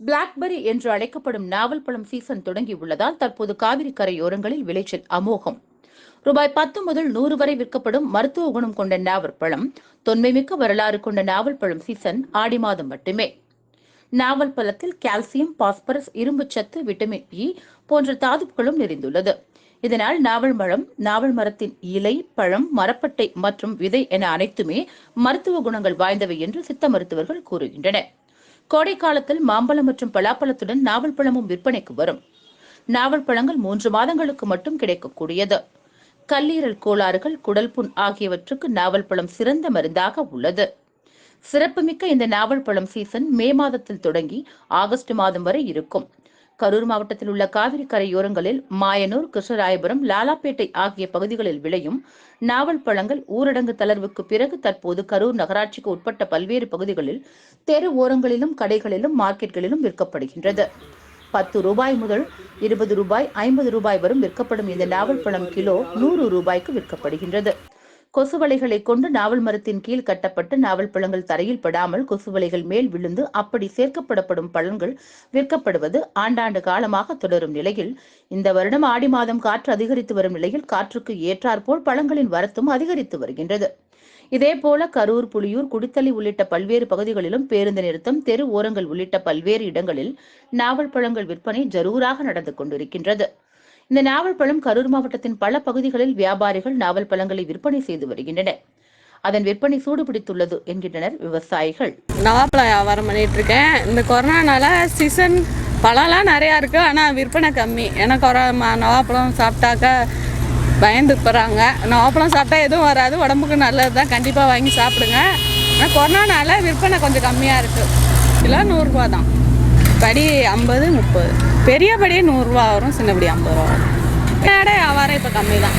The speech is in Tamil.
பிளாக்பெரி என்று அழைக்கப்படும் நாவல் பழம் சீசன் தொடங்கியுள்ளதால் தற்போது காவிரி கரையோரங்களில் விளைச்சல் அமோகம். ரூபாய் பத்து முதல் நூறு வரை விற்கப்படும் மருத்துவ குணம் கொண்ட நாவல் பழம் தொன்மைமிக்க வரலாறு கொண்ட நாவல் பழம் சீசன் ஆடி மாதம் மட்டுமே. நாவல் பழத்தில் கால்சியம் பாஸ்பரஸ் இரும்புச்சத்து விட்டமின் இ போன்ற தாதுக்களும் நிறைந்துள்ளது. இதனால் நாவல் மரம் நாவல் மரத்தின் இலை பழம் மரப்பட்டை மற்றும் விதை என அனைத்துமே மருத்துவ குணங்கள் வாய்ந்தவை என்று சித்த மருத்துவர்கள் கூறுகின்றனர். கோடை காலத்தில் மாம்பழம் மற்றும் பலாப்பழத்துடன் நாவல் பழமும் விற்பனைக்கு வரும். நாவல் பழங்கள் மூன்று மாதங்களுக்கு மட்டும் கிடைக்கக்கூடியது. கல்லீரல் கோளாறுகள் குடல் புண் ஆகியவற்றுக்கு நாவல் பழம் சிறந்த மருந்தாக உள்ளது. சிறப்புமிக்க இந்த நாவல் பழம் சீசன் மே மாதத்தில் தொடங்கி ஆகஸ்ட் மாதம் வரை இருக்கும். கரூர் மாவட்டத்தில் உள்ள காவிரி கரையோரங்களில் மாயனூர் கிருஷ்ணராயபுரம் லாலாப்பேட்டை ஆகிய பகுதிகளில் விளையும் நாவல் பழங்கள் ஊரடங்கு தளர்வுக்கு பிறகு தற்போது கரூர் நகராட்சிக்கு உட்பட்ட பல்வேறு பகுதிகளில் தெரு ஓரங்களிலும் கடைகளிலும் மார்க்கெட்களிலும் விற்கப்படுகின்றது. பத்து ரூபாய் முதல் இருபது ரூபாய் ஐம்பது ரூபாய் வரும் விற்கப்படும் இந்த நாவல் பழம் கிலோ நூறு ரூபாய்க்கு விற்கப்படுகின்றது. கொசுவலைகளை கொண்டு நாவல் மரத்தின் கீழ் கட்டப்பட்டு நாவல் பழங்கள் தரையில் படாமல் கொசுவலைகள் மேல் விழுந்து அப்படி சேர்க்கப்படப்படும் பழங்கள் விற்கப்படுவது ஆண்டாண்டு காலமாக தொடரும் நிலையில். இந்த வருடம் ஆடி மாதம் காற்று அதிகரித்து வரும் நிலையில் காற்றுக்கு ஏற்றாற்போல் பழங்களின் வரத்தும் அதிகரித்து வருகின்றது. இதேபோல கரூர் புலியூர் குடித்தலை உள்ளிட்ட பல்வேறு பகுதிகளிலும் பேருந்து நிறுத்தம் தெரு ஓரங்கள் உள்ளிட்ட பல்வேறு இடங்களில் நாவல் பழங்கள் விற்பனை ஜரூராக நடந்து கொண்டிருக்கின்றது. இந்த நாவல் பழம் கரூர் மாவட்டத்தின் பல பகுதிகளில் வியாபாரிகள் நாவல் பழங்களை விற்பனை செய்து வருகின்றனர். அதன் விற்பனை சூடுபிடித்துள்ளது என்கின்றனர் விவசாயிகள். நவாப்பழம் வியாபாரம் பண்ணிட்டு இருக்கேன் இந்த கொரோனானால சீசன் பழம்லாம் நிறையா இருக்குது ஆனால் விற்பனை கம்மி. ஏன்னா கொரோனா நவாப்பழம் சாப்பிட்டாக்க பயந்து போகிறாங்க நவாப்பழம் சாப்பிட்டா எதுவும் வராது உடம்புக்கு நல்லது தான் கண்டிப்பாக வாங்கி சாப்பிடுங்க. ஆனால் கொரோனானால விற்பனை கொஞ்சம் கம்மியாக இருக்குது கிலோ நூறுரூவா தான் படி ஐம்பது முப்பது. பெரிய படியே நூறுரூவா வரும் சின்ன படி ஐம்பது ரூபா வரும். கடை வியாபாரம் இப்போ கம்மி தான்